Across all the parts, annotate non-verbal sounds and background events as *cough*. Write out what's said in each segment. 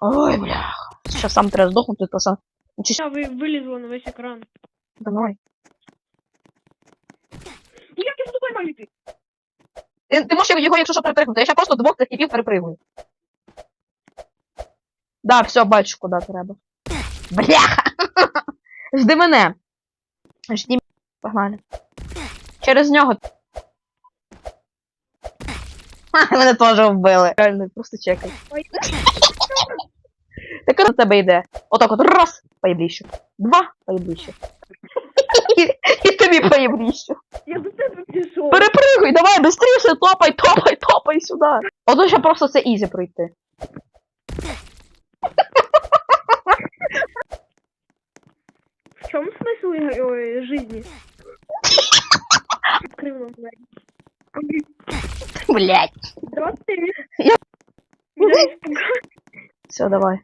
Ой, бля. Сейчас сам треба здохнути, то сам. Чи А, ви на весь екран. давай. Ну як я за тобою маю йти? Ти, ти можеш його, якщо що, перепригнути. Я ще просто двох цих типів перепригую. Да, все, бачу, куди треба. Бляха! *laughs* Жди мене. Жди мене. Погнали. Через нього. Ха, *laughs* мене теж вбили. Реально, просто чекай. Ой. На тебе йде. Отак от раз, поєбліще. Два, поєбліще. І, тобі поєбліще. Я до тебе пішов. Перепригуй, давай, быстріше, топай, топай, топай сюди. Ото ще просто це ізі пройти. В чому смисл ігри- жизни? Двері. Блять. Здравствуйте. Я- Я. Все, давай.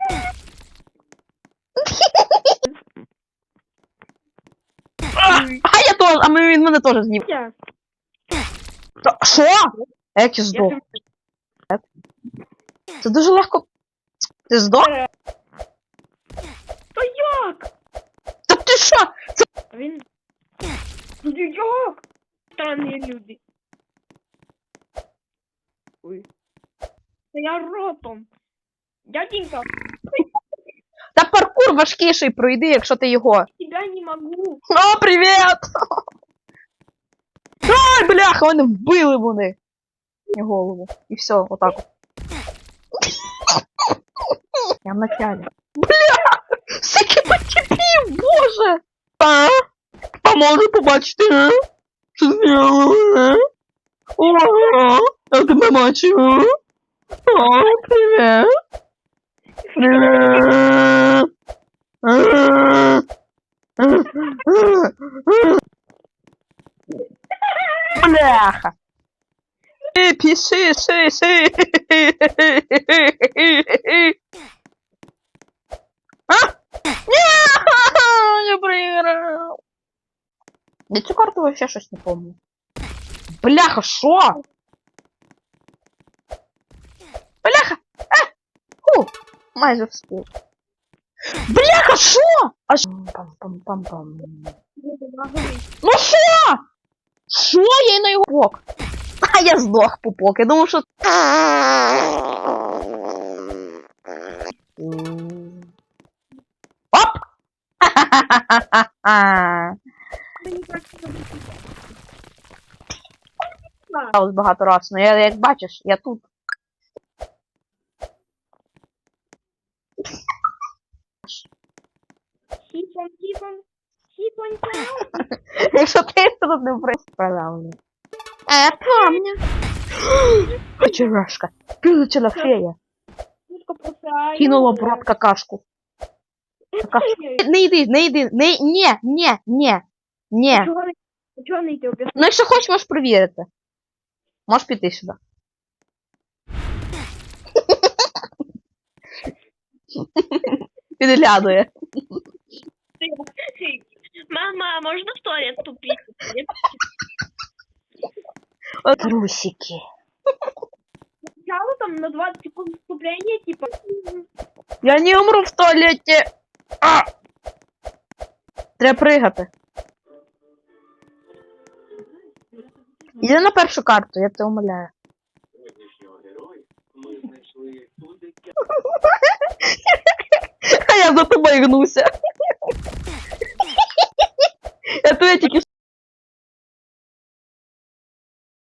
А, а я теж, а він мене теж з'їв. Я. Та, Що? Як я Я здох? Це дуже легко. Ти здох? Та як? Та ти що? А Він. Ну як? Странні люди. Ой. Та я ротом. Дяденька, Та паркур важкіший пройди, якщо ти його. Тебя не могу. О, привіт! Ай, бляха, вони вбили вони. Мені голову. І все, отак. от. Я в началі. Бля! Скільки потіпів, боже! А? Поможу побачити, а? Що зробили, а? О, я тебе бачу. О, привіт! Привіт! Бляха! Ти піши, ши, ши. А? Ні! Я проіграв. Я цю карту вообще щось не помню. Бляха, що? Бляха! А! Фу! Майже встиг. Бляха, що? А що? Пам-пам-пам-пам. Ну що? Що я на його бок? А я здох пупок. Я думав, що. Оп! Ха-ха-ха-ха-ха. Багато раз, ну я як бачиш, я тут. Сипом, сипом, сипом. Якщо ти тут не правильно. А, помню. Очерашка. Прилетіла фея. Кинула в рот какашку. Какашку. Не йди, не йди, не, ні, ні, ні. Не- Чого не йти об'ясни? Ну, якщо хочеш, можеш перевірити. Можеш піти сюди. *laughs* Підглядує. Мама, можно в туалет тупить? Трусики. Сначала там на 20 секунд вступления, типа... Я не умру в туалеті. А! Треба пригати. Іди на першу карту, я тебе умоляю. *laughs* А я за тобою гнуся. Я тебе тільки